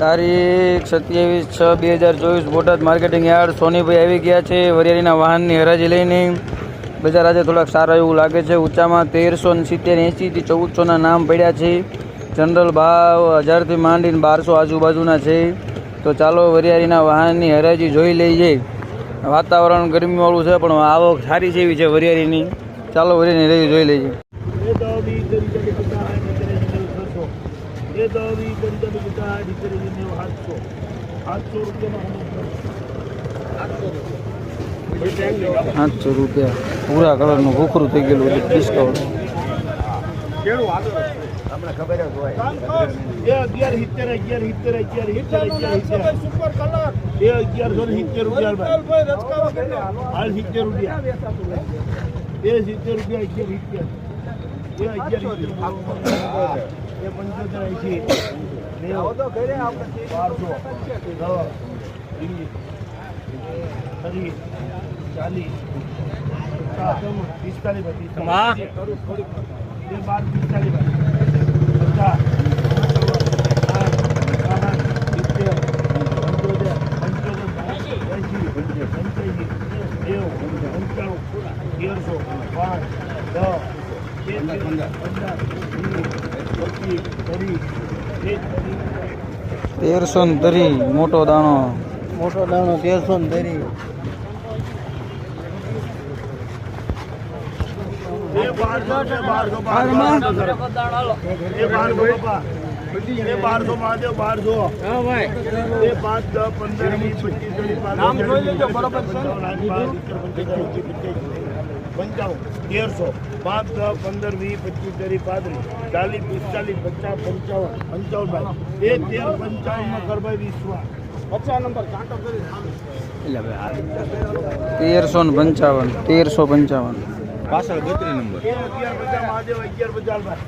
તારીખ સત્યાવીસ છ બે હજાર ચોવીસ બોટાદ માર્કેટિંગ યાર્ડ સોનીભાઈ આવી ગયા છે. વરિયાળીના વાહનની હરાજી લઈને બજાર આજે થોડાક સારા એવું લાગે છે. ઊંચામાં તેરસો ને સિત્તેર એંસીથી ચૌદસોના નામ પડ્યા છે. જનરલ ભાવ હજારથી માંડીને બારસો આજુબાજુના છે. તો ચાલો વરિયાળીના વાહનની હરાજી જોઈ લઈએ. વાતાવરણ ગરમીવાળું છે, પણ આવક સારી છે એવી છે વરિયાળીની. ચાલો વરિયાળીની હરાજી જોઈ લઈએ. એ ગરીબ બધા દીકરીને આઠસો આઠસો રૂપિયામાં આઠસો રૂપિયા પૂરા કલરનું ભૂખરું થઈ ગયેલું એટલે ડિસ્કાઉન્ટ એ અગિયાર સિત્તેર અગિયાર અગિયાર સિત્તેર અગિયાર સુપર એ અગિયારસો ને સિત્તેર રૂપિયા હાલ સિત્તેર રૂપિયા એ સિત્તેર રૂપિયા અગિયાર એ પંચોતેર એસી બારસો ત્રીસ ચાલીસ પિસ્તાલીસ બે બાર પિસ્તાલીસ પચાસ પંચાણું તેરસો પાંચ દસ પંદર પંદર ને તરી મોટો દાણો. મોટો દાણો તેરસો ને ધરી બારસો બારસો બારસો. એ પાંચ દસ પંદર વીસ પચીસ. પંચાવન તેરસો પાંચ દસ પંદર વીસ પચીસ ત્રીસ પાંત્રીસ ચાલીસ પિસ્તાલીસ પચાસ પંચાવન પંચાવન ભાઈ. એ તેર પંચાવનમાં કરભાઈ વિશ્વાસ પચાસ નંબર કાંટો કરી તેરસો ને પંચાવન તેરસો પંચાવન. પાછળ બત્રીસ નંબર. એ અગિયાર પચાસ મહાદેવ અગિયાર પચાસ ભાઈ.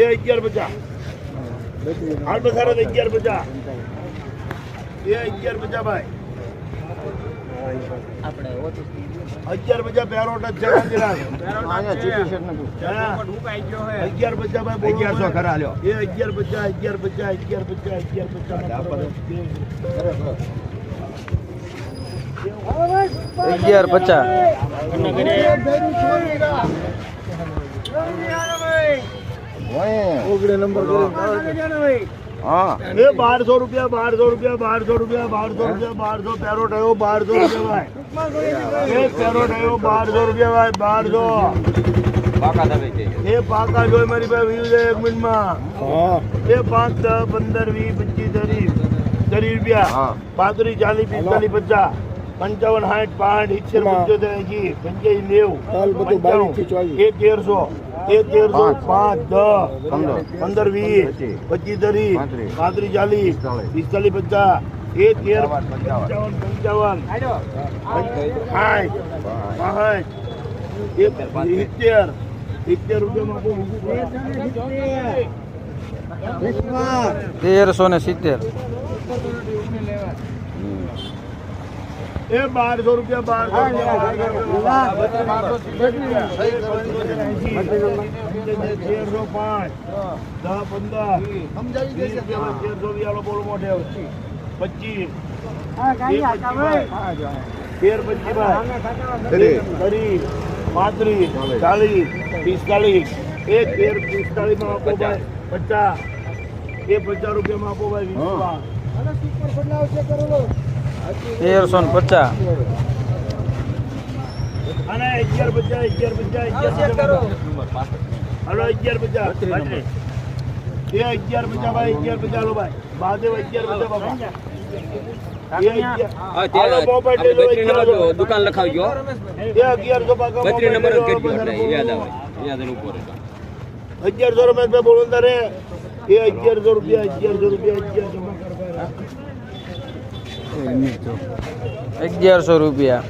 એ અગિયાર પચાસ આઠ બસારો અગિયાર પચાસ એ અગિયાર પચાસ ભાઈ. અગિયાર પચાસ પેરોટ જ છે ગાંધીરાજ. હા. અગિયાર પચાસ ભાઈ અગિયારસો ખરા લ્યો એ અગિયાર પચાસ અગિયાર પચાસ અગિયાર પચાસ અગિયાર પચાસ અગિયાર પચાસ ઓગણે નંબર હા. એ બારસો રૂપિયા બારસો રૂપિયા બારસો રૂપિયા બારસો રૂપિયા બારસો પેરો થયો બારસો રૂપિયા ભાઈ. એ પેરોટ આવ્યો બારસો રૂપિયા ભાઈ બારસો. એ પાકા જોઈ મારી પાસે વીસ એક મિનિટમાં. હા. એ પાંચ દસ પંદર વીસ પચીસ ત્રીસ ત્રીસ રૂપિયા. હા. પાંત્રીસ ચાલીસ પિસ્તાલીસ પચાસ પંચાવન સાઠ પાંઠ ઇચ્છેર પંચોતેર એંશી પંચ્યાસી નેવું ચાલ બધું પંચાણું, 22 થી 24. એ તેરસો. એ તેરસો પાંચ. પાંચ દસ પંદર. પંદર વીસ પચીસ. ત્રીસ પાંત્રીસ. ચાલીસ પિસ્તાલીસ. પચાસ એ તેર પંચાવન, પંચાવન. સાઠ પાંઠ સિત્તેર સિત્તેર રૂપિયામાં. તેરસો ને સિત્તેર એ બારસો રૂપિયા બારસો તેરસો પાંચ દસ પંદર તેરસો વિયાલો બોલ મોઢે પચીસ તેર પચીસ ત્રીસ. ત્રીસ પાંત્રીસ ચાલીસ પિસ્તાલીસ એ તેર પિસ્તાલીસમાં આપો ભાઈ પચાસ એ પચાસ રૂપિયામાં આપો ભાઈ વિશ્વાસ તેરસો ને પચાસ. દુકાન લખાવજો બત્રીસ નંબર યાદ આવે યાદ ઉપર અગિયારસો ભાઈ બોલો તારે. એ અગિયારસો રૂપિયા અગિયારસો રૂપિયા અગિયારસો અગિયારસો રૂપિયા.